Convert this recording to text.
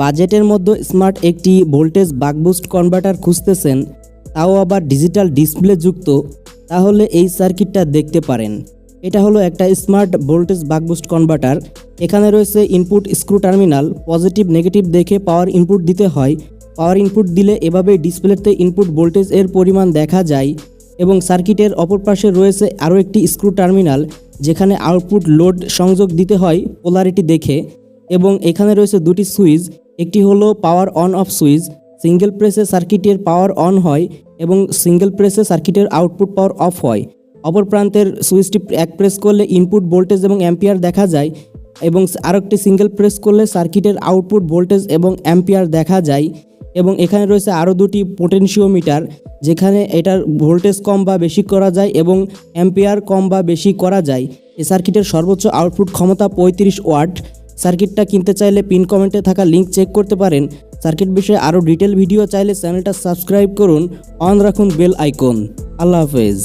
বাজেটের মধ্যে স্মার্ট একটি ভোল্টেজ বাকবুস্ট কনভার্টার খুঁজতেছেন, তাও আবার ডিজিটাল ডিসপ্লে যুক্ত, তাহলে এই সার্কিটটা দেখতে পারেন। এটা হলো একটা স্মার্ট ভোল্টেজ বাকবুস্ট কনভার্টার, এখানে রয়েছে input screw terminal, positive negative দেখে পাওয়ার ইনপুট দিতে হয়, পাওয়ার ইনপুট দিলে এভাবে ডিসপ্লেতে ইনপুট ভোল্টেজ এর পরিমাণ দেখা যায়, এবং সার্কিটের অপর পাশে রয়েছে আরও একটি স্ক্রু টার্মিনাল, যেখানে আউটপুট লোড সংযোগ দিতে হয়, পোলারিটি দেখে। এবং এখানে রয়েছে দুটি সুইচ, একটি হলো power on off switch single প্রেসে সার্কিটের পাওয়ার অন হয় এবং সিঙ্গেল প্রেসে সার্কিটের আউটপুট পাওয়ার অফ হয়। অপর প্রান্তের সুইচটি এক প্রেস করলে ইনপুট ভোল্টেজ এবং অ্যাম্পিয়ার দেখা যায় এবং আরেকটি সিঙ্গেল প্রেস করলে সার্কিটের আউটপুট ভোল্টেজ এবং অ্যাম্পিয়ার দেখা যায় এবং এখানে রয়েছে আরও দুটি পোটেনশিওমিটার যেখানে এটার ভোল্টেজ কম বা বেশি করা যায় এবং অ্যাম্পিয়ার কম বা বেশি করা যায়। এই সার্কিটের সর্বোচ্চ আউটপুট ক্ষমতা পঁয়ত্রিশ ওয়াট সার্কিটটা কিনতে চাইলে পিন কমেন্টে থাকা লিঙ্ক চেক করতে পারেন। সার্কিট বিষয়ে আরও ডিটেল ভিডিও চাইলে চ্যানেলটা সাবস্ক্রাইব করুন। অন রাখুন বেল আইকন। আল্লাহ হাফেজ।